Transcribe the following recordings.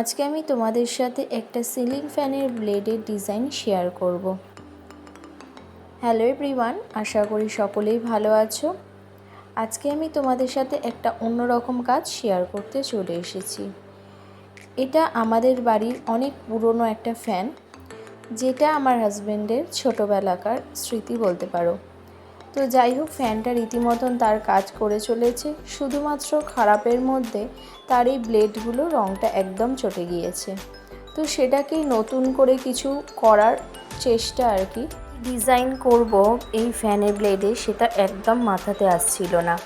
আজকে আমি তোমাদের সাথে একটা সিলিং ফ্যানের ব্লেডের ডিজাইন শেয়ার করব। হ্যালো এভরিওয়ান আশা করি সকলেই ভালো আছো। আজকে আমি তোমাদের সাথে একটা অন্যরকম কাজ শেয়ার করতে চলে এসেছি। এটা আমাদের বাড়ির অনেক পুরনো একটা ফ্যান, যেটা আমার হাজব্যান্ডের ছোটোবেলাকার স্মৃতি বলতে পারো। তো যাই হোক, ফ্যানটা রীতিমতন তার কাজ করে চলেছে। শুধুমাত্র খারাপের মধ্যে তার এই ব্লেডগুলো রঙটা একদম চটে গিয়েছে। তো সেটাকেই নতুন করে কিছু করার চেষ্টা আর কি। ডিজাইন করব এই ফ্যানের ব্লেডে সেটা একদম মাথাতে আসছিল না।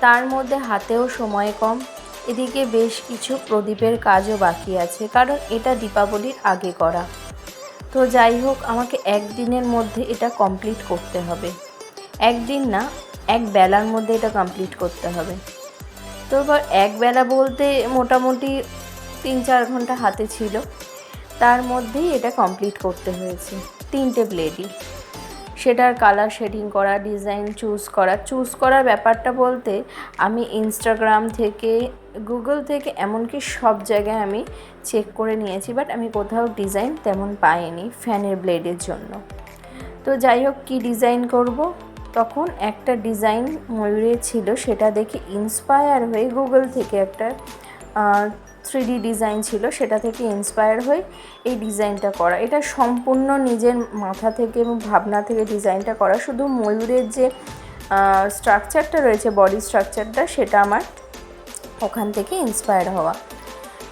তার মধ্যে হাতেও সময় কম, এদিকে বেশ কিছু প্রদীপের কাজও বাকি আছে, কারণ এটা দীপাবলির আগে করা। তো যাই হোক, আমাকে একদিনের মধ্যে এটা কমপ্লিট করতে হবে। একদিন না, এক বেলার মধ্যে এটা কমপ্লিট করতে হবে। তো এবার এক বেলা বলতে মোটামুটি তিন চার ঘণ্টা হাতে ছিল। তার মধ্যেই এটা কমপ্লিট করতে হয়েছে, তিনটে ব্লেডই সেটার কালার শেডিং করা ডিজাইন চুজ করা। চুজ করার ব্যাপারটা বলতে আমি ইনস্টাগ্রাম থেকে গুগল থেকে এমনকি সব জায়গায় আমি চেক করে নিয়েছি বাট আমি কোথাও ডিজাইন তেমন পাইনি ফ্যানের ব্লেডের জন্য। তো যাই হোক, কী ডিজাইন করব? তখন একটা ডিজাইন ময়ূরের ছিল, সেটা দেখে ইন্সপায়ার হয়ে গুগল থেকে একটা থ্রি ডিজাইন ছিল, সেটা থেকে ইন্সপায়ার হয়ে এই ডিজাইনটা করা। এটা সম্পূর্ণ নিজের মাথা থেকে এবং ভাবনা থেকে ডিজাইনটা করা। শুধু ময়ূরের যে স্ট্রাকচারটা রয়েছে বডি স্ট্রাকচারটা সেটা আমার ওখান থেকে ইন্সপায়ার হওয়া।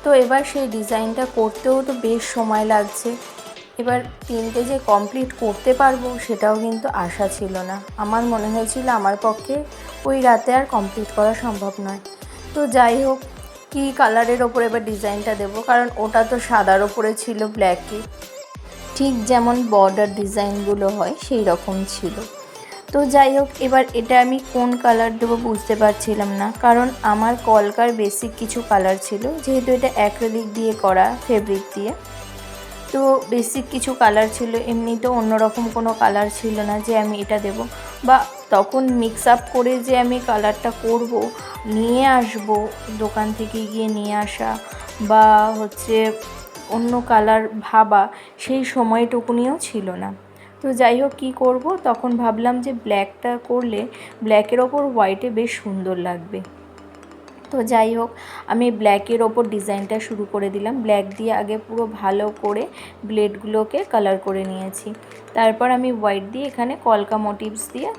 তো এবার সেই ডিজাইনটা করতেও তো বেশ সময় লাগছে। এবার তিনটে যে কমপ্লিট করতে পারব সেটাও কিন্তু আশা ছিল না। আমার মনে হয়েছিল আমার পক্ষে ওই রাতে আর কমপ্লিট করা সম্ভব নয়। তো যাই হোক, কী কালারের ওপরে এবার ডিজাইনটা দেবো? কারণ ওটা তো সাদার ওপরে ছিল ব্ল্যাকে ঠিক যেমন বর্ডার ডিজাইনগুলো হয়, সেই রকম ছিল। তো যাই হোক, এবার এটা আমি কোন কালার দেবো বুঝতে পারছিলাম না। কারণ আমার কলকার বেসিক কিছু কালার ছিল, যেহেতু এটা অ্যাক্রেলিক দিয়ে করা ফেব্রিক দিয়ে। তো বেসিক কিছু কালার ছিল এমনিতে অন্যরকম কোনো কালার ছিল না যে আমি এটা দেব। বা তখন মিক্স আপ করে যে আমি কালারটা করব, নিয়ে আসব, দোকান থেকে গিয়ে নিয়ে আসা বা হচ্ছে অন্য কালার ভাবা, সেই সময়টুকুনিও ছিল না। তো যাই হোক, কী করব? তখন ভাবলাম যে ব্ল্যাকটা করলে ব্ল্যাকের ওপর হোয়াইটে বেশ সুন্দর লাগবে। তো যাই হোক, আমি ব্ল্যাকের ওপর ডিজাইনটা শুরু করে দিলাম। ব্ল্যাক দিয়ে আগে পুরো ভালো করে ব্লেডগুলোকে কালার করে নিয়েছি। তারপর আমি হোয়াইট দিয়ে এখানে কলকা মোটিভস দিয়ে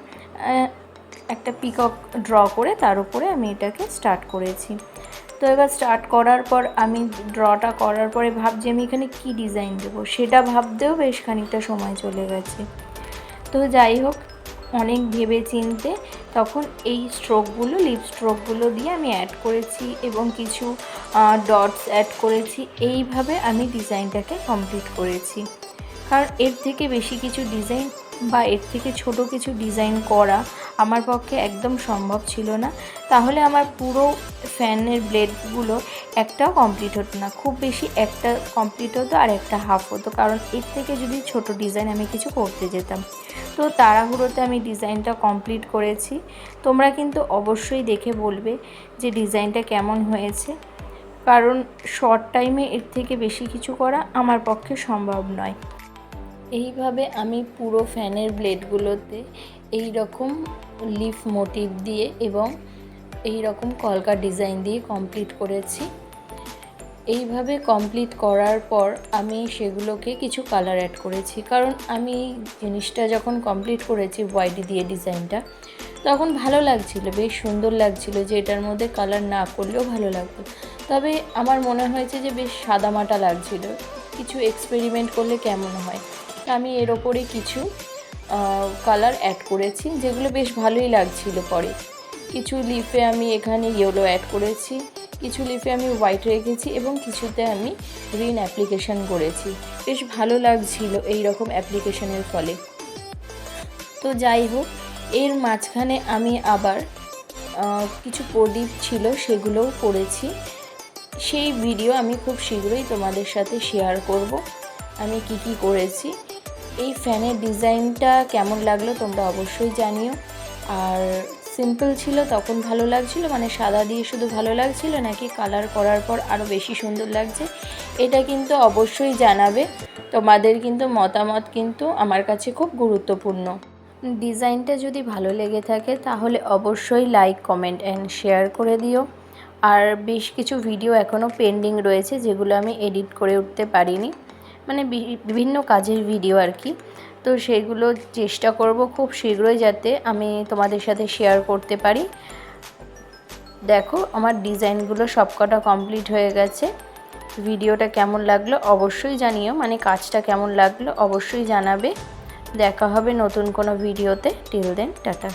একটা পিকক ড্র করে তার উপরে আমি এটাকে স্টার্ট করেছি। তো এবার স্টার্ট করার পর আমি ড্রটা করার পরে ভাবছি আমি এখানে কি ডিজাইন দেবো? সেটা ভাবতেও বেশ খানিকটা সময় চলে গেছে। তো যাই হোক অনেক ভেবে চিনতে তখন এই স্ট্রোকগুলো লিপ স্ট্রোকগুলো দিয়ে আমি অ্যাড করেছি এবং কিছু ডটস অ্যাড করেছি। এইভাবে আমি ডিজাইনটাকে কমপ্লিট করেছি। কারণ এর থেকে বেশি কিছু ডিজাইন বা এর থেকে ছোট কিছু ডিজাইন করা আমার পক্ষে একদম সম্ভব ছিল না। তাহলে আমার পুরো ফ্যানের ব্লেডগুলো একটাও কমপ্লিট হতো না। খুব বেশি একটা কমপ্লিট হতো আর একটা হাফ হতো। কারণ এর থেকে যদি ছোট ডিজাইন আমি কিছু করতে যেতাম। তো তাড়াহুড়োতে আমি ডিজাইনটা কমপ্লিট করেছি। তোমরা কিন্তু অবশ্যই দেখে বলবে যে ডিজাইনটা কেমন হয়েছে। কারণ শর্ট টাইমে এর থেকে বেশি কিছু করা আমার পক্ষে সম্ভব নয়। এইভাবে আমি পুরো ফ্যানের ব্লেডগুলোতে এই রকম লিফ মোটিভ দিয়ে এবং এই রকম কলকা ডিজাইন দিয়ে কমপ্লিট করেছি। এইভাবে কমপ্লিট করার পর আমি সেগুলোকে কিছু কালার অ্যাড করেছি। কারণ আমি জিনিসটা যখন কমপ্লিট করেছি হোয়াইট দিয়ে ডিজাইনটা, তখন ভালো লাগছিল, বেশ সুন্দর লাগছিল যে এটার মধ্যে কালার না করলেও ভালো লাগতো। তবে আমার মনে হয়েছে যে বেশ সাদামাটা লাগছিল। কিছু এক্সপেরিমেন্ট করলে কেমন হয়? আমি এর ওপরে কিছু কালার অ্যাড করেছি, যেগুলো বেশ ভালোই লাগছিল পরে। কিছু লিফে আমি এখানে ইয়েলো অ্যাড করেছি, কিছু লিফে আমি হোয়াইট রেখেছি এবং কিছুতে আমি গ্রিন অ্যাপ্লিকেশান করেছি। বেশ ভালো লাগছিল এই রকম অ্যাপ্লিকেশনের ফলে। তো যাই হোক, এর মাঝখানে আমি আবার কিছু প্রদীপ ছিল সেগুলোও করেছি সেই ভিডিও আমি খুব শীঘ্রই তোমাদের সাথে শেয়ার করব। আমি কি কি করেছি এই ফ্যানের ডিজাইনটা কেমন লাগল তোমরা অবশ্যই জানিও। আর সিম্পল ছিল, তখন ভালো লাগছিল মানে সাদা দিয়ে শুধু ভালো লাগছিল, নাকি কালার করার পর আরও বেশি সুন্দর লাগছে, এটা কিন্তু অবশ্যই জানাবে। তোমাদের কিন্তু মতামত কিন্তু আমার কাছে খুব গুরুত্বপূর্ণ। ডিজাইনটা যদি ভালো লেগে থাকে, তাহলে অবশ্যই লাইক কমেন্ট অ্যান্ড শেয়ার করে দিও। আর বেশ কিছু ভিডিও এখনও পেন্ডিং রয়েছে, যেগুলো আমি এডিট করে উঠতে পারিনি। মানে বিভিন্ন কাজের ভিডিও আর কি। তো সেগুলো চেষ্টা করব খুব শীঘ্রই যাতে আমি তোমাদের সাথে শেয়ার করতে পারি। দেখো, আমার ডিজাইনগুলো সবকটা কমপ্লিট হয়ে গেছে। ভিডিওটা কেমন লাগল অবশ্যই জানিও। মানে কাজটা কেমন লাগল অবশ্যই জানাবে। দেখা হবে নতুন কোনো ভিডিওতে টিল দেন টাটা।